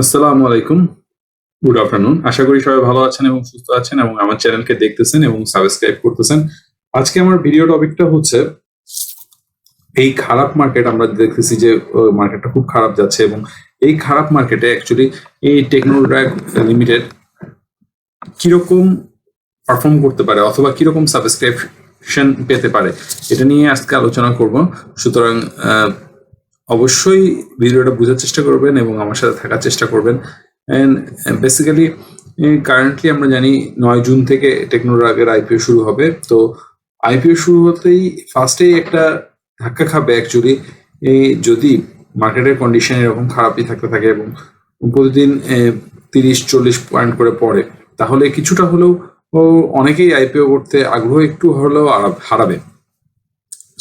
আসসালামু আলাইকুম। Good afternoon আশা করি সবাই ভালো আছেন এবং সুস্থ আছেন এবং আমার চ্যানেলকে দেখতেছেন এবং সাবস্ক্রাইব করতেছেন। আজকে আমার ভিডিও টপিকটা হচ্ছে এই খারাপ মার্কেট আমরা দেখতেছি যে মার্কেটটা খুব খারাপ যাচ্ছে এবং এই খারাপ মার্কেটে অ্যাকচুয়ালি এই টেকনোড্রাগ লিমিটেড কীরকম পারফর্ম করতে পারে অথবা কীরকম সাবস্ক্রিপশন পেতে পারে, এটা নিয়ে আজকে আলোচনা করব। সুতরাং অবশ্যই ভিডিওটা বোঝার চেষ্টা করবেন এবং আমার সাথে থাকার চেষ্টা করবেন। অ্যান্ড বেসিক্যালি কারেন্টলি আমরা জানি নয় জুন থেকে টেকনোরাগের আইপিও শুরু হবে। তো আইপিও শুরু হতেই ফার্স্টেই একটা ধাক্কা খাবে অ্যাকচুয়ালি যদি মার্কেটের কন্ডিশন এরকম খারাপই থাকতে থাকে এবং প্রতিদিন তিরিশ, চল্লিশ পয়েন্ট করে পড়ে, তাহলে কিছুটা হলেও অনেকেই আইপিও করতে আগ্রহ একটু হলেও হারাবে।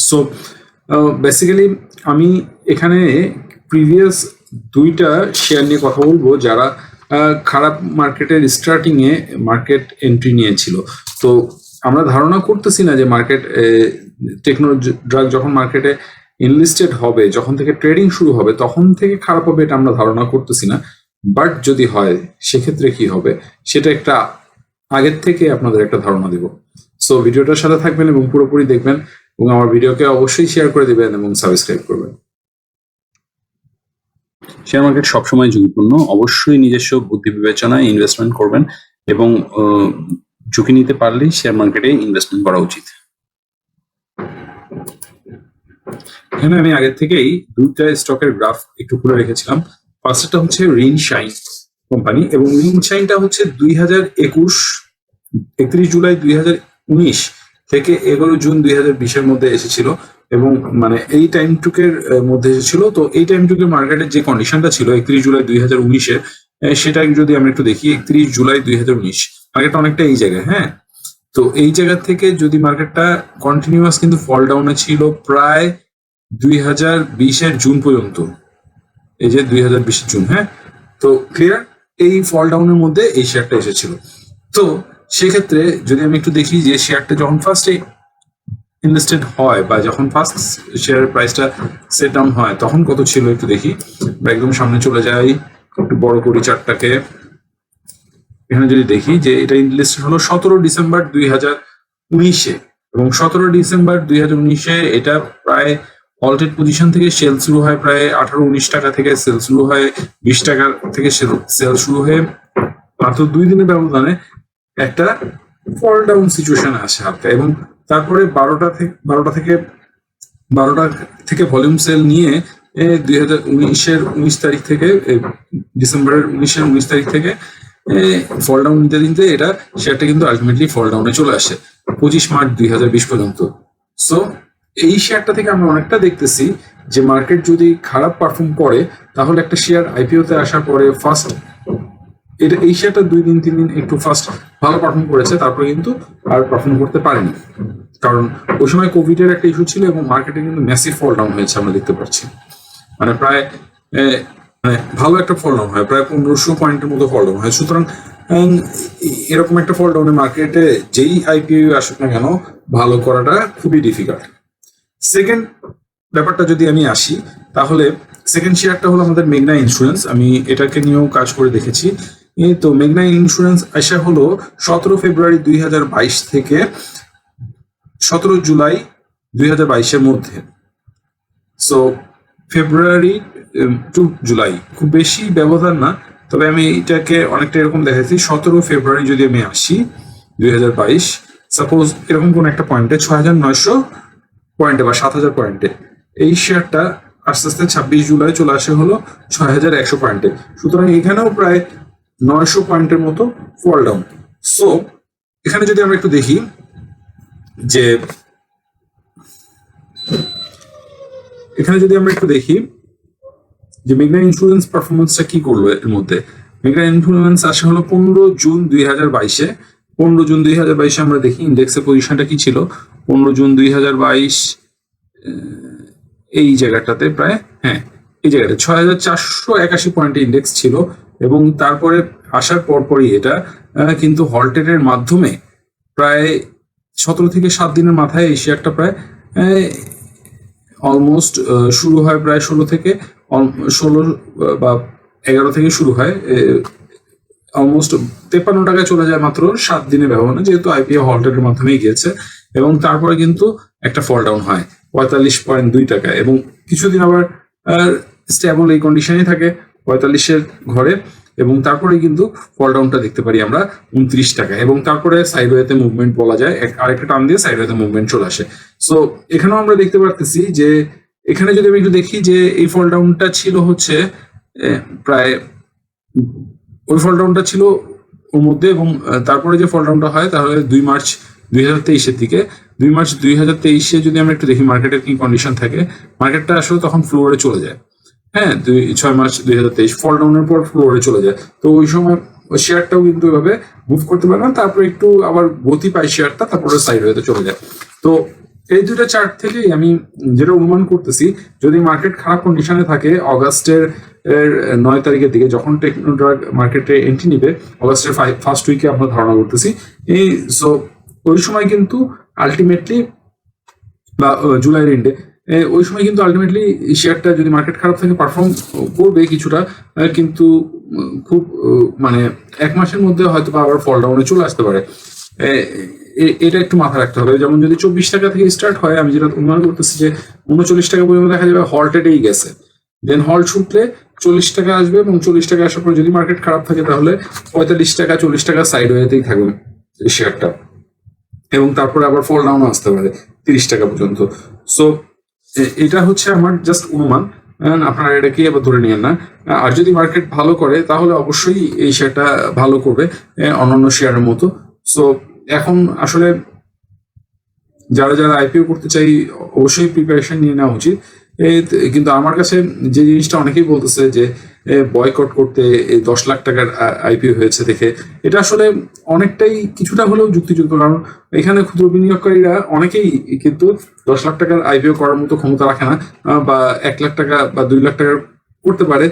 সো বেসিক্যালি আমি এখানে প্রিভিয়াস দুইটা শেয়ার নিয়ে কথা বলব যারা আহ, খারাপ মার্কেটের স্টার্টিং এ মার্কেট এন্ট্রি নিয়েছিল। তো আমরা ধারণা করতেছি না যে মার্কেট টেকনো ড্রাগ যখন মার্কেটে ইনলিস্টেড হবে যখন থেকে ট্রেডিং শুরু হবে তখন থেকে খারাপ হবে এটা আমরা ধারণা করতেছি না। বাট যদি হয় সেক্ষেত্রে কি হবে? সেটা একটা আগের থেকে আপনাদের একটা ধারণা দিব। সো ভিডিওটার সাথে থাকবেন এবং পুরোপুরি দেখবেন এবং আমার ভিডিওকে অবশ্যই শেয়ার করে দিবেন এবং সাবস্ক্রাইব করবেন। শেয়ার মার্কেট সবসময় ঝুঁকিপূর্ণ। অবশ্যই নিজস্ব বুদ্ধি বিবেচনায় ইনভেস্টমেন্ট করবেন এবং ঝুঁকি নিতে পারলেই শেয়ার মার্কেটে ইনভেস্টমেন্ট করা উচিত। এখানে আমি আগের থেকেই দুইটা স্টকের গ্রাফ একটু খুলে রেখেছিলাম। ফার্স্টটা হচ্ছে রিন শাইন কোম্পানি এবং রিন শাইনটা হচ্ছে দুই হাজার একুশ একত্রিশ জুলাই দুই হাজার উনিশ থেকে এগারো জুন দুই হাজার বিশের মধ্যে এসেছিল এবং মানে এই টাইম টুকের মধ্যে এসেছিল। তো এই টাইম টুকের মার্কেটের যে কন্ডিশনটা ছিল একত্রিশ জুলাই দুই হাজার উনিশে সেটা যদি আমরা একটু দেখি, একত্রিশ জুলাই দুই হাজার উনিশ মার্কেটটা অনেকটা এই জায়গায় হ্যাঁ? তো এই জায়গা থেকে যদি মার্কেটটা কন্টিনিউয়াস কিন্তু ফল ডাউনে ছিল প্রায় দুই হাজার বিশের জুন পর্যন্ত। এই যে দুই হাজার বিশের জুন হ্যাঁ? তো ক্লিয়ার এই ফল ডাউনের মধ্যে এই শেয়ারটা এসেছিল। তো সেক্ষেত্রে যদি আমি একটু দেখি যে শেয়ারটা যখন ফার্স্টে ইনভেস্টেড হয় বা যখন ফার্স্ট শেয়ারের প্রাইসটা সেট ডাউন হয়, তখন কত ছিল একটু দেখি? বা একদম সামনে চলে যাই, একটু বড় করি চারটাকে এখানে যদি দেখি যে এটা ইনলিস্টেড হলো সতেরো ডিসেম্বর দুই হাজার উনিশে এবং সতেরো ডিসেম্বর দুই হাজার উনিশে এটা প্রায় অল্টেড পজিশন থেকে সেল শুরু হয় প্রায় আঠারো উনিশ টাকা থেকে সেল শুরু হয়, বিশ টাকা থেকে সেল শুরু হয়ে মাত্র দুই দিনের ব্যবধানে একটা ফল ডাউন সিচুয়েশন আসে হালকা এবং তারপরে বারোটা থেকে বারোটা থেকে বারোটা থেকে ভলিউম সেল নিয়ে দুই হাজার উনিশের উনিশ তারিখ থেকে ডিসেম্বরের উনিশের উনিশ তারিখ থেকে ফল ডাউন নিতে নিতে এটা শেয়ারটা কিন্তু আলটিমেটলি ফল ডাউনে চলে আসে, পঁচিশ মার্চ দুই হাজার বিশ পর্যন্ত। সো এই শেয়ারটা থেকে আমরা অনেকটা দেখতেছি যে মার্কেট যদি খারাপ পারফর্ম করে, তাহলে একটা শেয়ার আইপিওতে আসার পরে ফার্স্ট এটা এই শেয়ারটা দুই দিন, তিন দিন একটু ফার্স্ট ভালো পারফর্ম করেছে, তারপরে কিন্তু আর পারফর্ম করতে পারেনি। কারণ ওই সময় কোভিড এর একটা ইস্যু ছিল এবং মার্কেটে কিন্তু ম্যাসিভ ফল ডাউন হয়েছে আমরা দেখতে পাচ্ছি। মানে প্রায় মানে ভালো একটা ফল ডাউন হয়, প্রায় পনেরোশো পয়েন্টের মতো ফল ডাউন হয়। সুতরাং এরকম একটা ফল ডাউনে মার্কেটে যেই আইপিও আসুক না কেন, ভালো করাটা খুবই ডিফিকাল্ট সেকেন্ড ব্যাপারটা যদি আমি আসি, তাহলে সেকেন্ড শেয়ারটা হলো আমাদের মেঘনা ইন্স্যুরেন্স আমি এটাকে নিয়েও কাজ করে দেখেছি। তো মেঘনা ইন্স্যুরেন্স আসা হলো সতেরো ফেব্রুয়ারি দুই হাজার বাইশ থেকে সতেরো জুলাই দুই বাইশের মধ্যে। So February to July. খুব বেশি ব্যবধান না, তবে আমি এটাকে অনেকটা এরকম দেখাচ্ছি সতেরো ফেব্রুয়ারি যদি আমি আসি দুই হাজার বাইশ সাপোজ এরকম কোন একটা পয়েন্টে ছয় হাজার নয়শো পয়েন্টে বা সাত হাজার পয়েন্টে এই শেয়ারটা আস্তে আস্তে ছাব্বিশ জুলাই চলে আসে হলো ছয় হাজার একশো পয়েন্টে সুতরাং এখানেও প্রায় নয়শো পয়েন্টের মতো ফল ডাউন সো এখানে যদি আমরা একটু দেখি যে, এখানে যদি আমরা একটু দেখি যে মেঘনা ইন্স্যুরেন্স পারফরমেন্সটা কি করল এর মধ্যে? মেঘনা ইন্স্যুরেন্স আসে হলো পনেরো জুন দুই হাজার বাইশে। পনেরো জুন দুই হাজার বাইশে আমরা দেখি ইন্ডেক্সের পজিশনটা কি ছিল? পনেরো জুন দুই হাজার বাইশ এই জায়গাটাতে প্রায় হ্যাঁ এই জায়গাটা, ছয় হাজার চারশো একাশি পয়েন্টে ইন্ডেক্স ছিল। এবং তারপরে আসার পরপরই এটা কিন্তু হলটেডের মাধ্যমে প্রায় সতেরো থেকে সাত দিনের মাথায় এই প্রায় অলমোস্ট শুরু হয় প্রায় ষোলো থেকে ষোলো বা এগারো থেকে শুরু হয় অলমোস্ট তেপান্ন টাকায় চলে যায় মাত্র সাত দিনে ব্যবহারে যেহেতু আইপিও হল্টের মাধ্যমেই গিয়েছে। এবং তারপরে কিন্তু একটা ফল ডাউন হয়, পঁয়তাল্লিশ পয়েন্ট দুই টাকা এবং কিছুদিন আবার স্টেবল এই কন্ডিশনেই থাকে। পঁয়তাল্লিশের ঘরে এবং তারপরে কিন্তু ফল ডাউনটা দেখতে পারি আমরা উনত্রিশ টাকা এবং তারপরে সাইডওয়েতে মুভমেন্ট বলা যায় আরেকটা টান দিয়ে সাইডওয়েতে মুভমেন্ট চলে আসে। সো এখানেও আমরা দেখতে পারতেছি যে, এখানে যদি আমি একটু দেখি যে, এই ফল ডাউনটা ছিল হচ্ছে প্রায় ওই ফল ডাউনটা ছিল ওর মধ্যে এবং তারপরে যে ফল ডাউনটা হয়, তাহলে দুই মার্চ দুই হাজার তেইশের দিকে। দুই মার্চ দুই হাজার তেইশে যদি আমরা একটু দেখি মার্কেটের কি কন্ডিশন থাকে মার্কেটটা আসলে তখন ফ্লোরে চলে যায়। হ্যাঁ দুই, ছয় মাস দুই হাজার তেইশ ফল ডাউনের পর ফ্লোরে চলে যায়। তো ওই সময় শেয়ারটাও কিন্তু এভাবে মুভ করতে পারে না, তারপরে একটু আবার গতি পায় শেয়ারটা তারপরে সাইড হয়ে চলে যায়। তো এই দুটো চার্ট থেকেই আমি যেটা অনুমান করতেছি, যদি মার্কেট খারাপ কন্ডিশনে থাকে, অগাস্টের নয় তারিখের দিকে যখন টেকনোড্রাগ মার্কেটে এন্ট্রি নিবে, অগাস্টের ফার্স্ট উইকে আমরা ধারণা করতেছি। এই সো ওই সময় কিন্তু আলটিমেটলি বা জুলাইয়ের এন্ডে ওই সময় কিন্তু আলটিমেটলি শেয়ারটা যদি মার্কেট খারাপ থাকে পারফর্ম করবে কিছুটা কিন্তু খুব মানে এক মাসের মধ্যে হয়তো আবার ফল ডাউনে চলে আসতে পারে। এটা একটু মাথায় রাখতে হবে। যেমন যদি চব্বিশ টাকা থেকে স্টার্ট হয়, আমি যেটা অনুমান করতেছি যে উনচল্লিশ টাকা পর্যন্ত দেখা যাবে হল্টেডেই গেছে। দেন হল ছুটলে চল্লিশ টাকা আসবে এবং চল্লিশ টাকা আসার পর যদি মার্কেট খারাপ থাকে, তাহলে পঁয়তাল্লিশ টাকা, চল্লিশ টাকা সাইড ওয়েতেই থাকবে শেয়ারটা এবং তারপরে আবার ফল ডাউন আসতে পারে, তিরিশ টাকা পর্যন্ত। সো এটা হচ্ছে আমার জাস্ট অনুমান। আপনারা এটাকে আবার ধরে নিয়েন না। আর যদি মার্কেট ভালো করে, তাহলে অবশ্যই এই শেয়ারটা ভালো করবে অন্যান্য শেয়ারের মতো। সো এখন আসলে যারা যারা আইপিও করতে চাই, অবশ্যই প্রিপারেশন নিয়ে নেওয়া উচিত। কিন্তু আমার কাছে যে জিনিসটা অনেকেই বলতেছে যে বয়কট করতে এই দশ লাখ টাকার আইপিও হয়েছে দেখে, এটা আসলে অনেকটাই কিছুটা হলেও যুক্তিযুক্ত, কারণ এখানে ক্ষুদ্র বিনিয়োগকারীরা অনেকেই কিন্তু দশ লাখ টাকার আইপিও করার মতো ক্ষমতা রাখে না বা এক লাখ টাকা বা দুই লাখ টাকার করতে পারে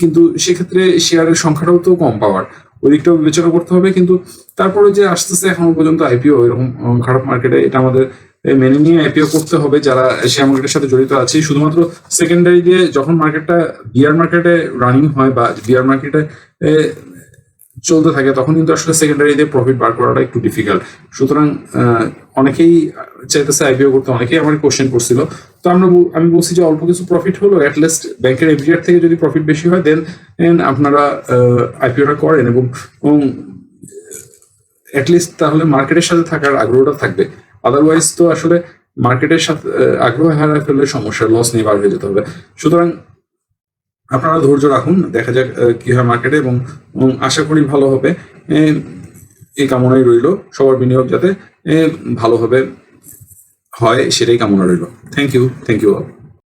কিন্তু সেক্ষেত্রে শেয়ারের সংখ্যাটাও তো কম পাওয়ার। ওই দিকটাও বিবেচনা করতে হবে, কিন্তু তারপরে যে আসতেছে এখনও পর্যন্ত আইপিও এরকম খারাপ মার্কেটে এটা আমাদের মেনে নিয়ে আইপিও করতে হবে, যারা শেয়ার মার্কেটের সাথে জড়িত আছে। শুধুমাত্র সেকেন্ডারি দিয়ে যখন মার্কেটটা বিয়ার মার্কেটে রানিং হয় বা বিয়ার মার্কেটে চলতে থাকে, তখন কিন্তু আসলে সেকেন্ডারি দিয়ে প্রফিট বার করাটা একটু ডিফিকাল্ট সুতরাং অনেকেই চাইতেছে আইপিও করতে, অনেকেই আমার কোশ্চেন করছিল। তো আমরা আমি বলছি যে অল্প কিছু প্রফিট হলো অ্যাটলিস্ট ব্যাংকের এফডিআর থেকে যদি প্রফিট বেশি হয় দেন আপনারা আইপিওটা করেন এবং অ্যাটলিস্ট তাহলে মার্কেটের সাথে থাকার আগ্রহটা থাকবে। আদারওয়াইজ তো আসলে মার্কেটের সাথে আগ্রহ হারায় ফেললে সমস্যা লস নিয়ে বার হয়ে যেতে হবে। সুতরাং আপনারা ধৈর্য রাখুন, দেখা যাক কি হয় মার্কেটে এবং আশা করি ভালো হবে। এই কামনাই রইল। সবার বিনিয়োগ যাতে ভালোভাবে হয়, সেটাই কামনা রইল। Thank you thank you all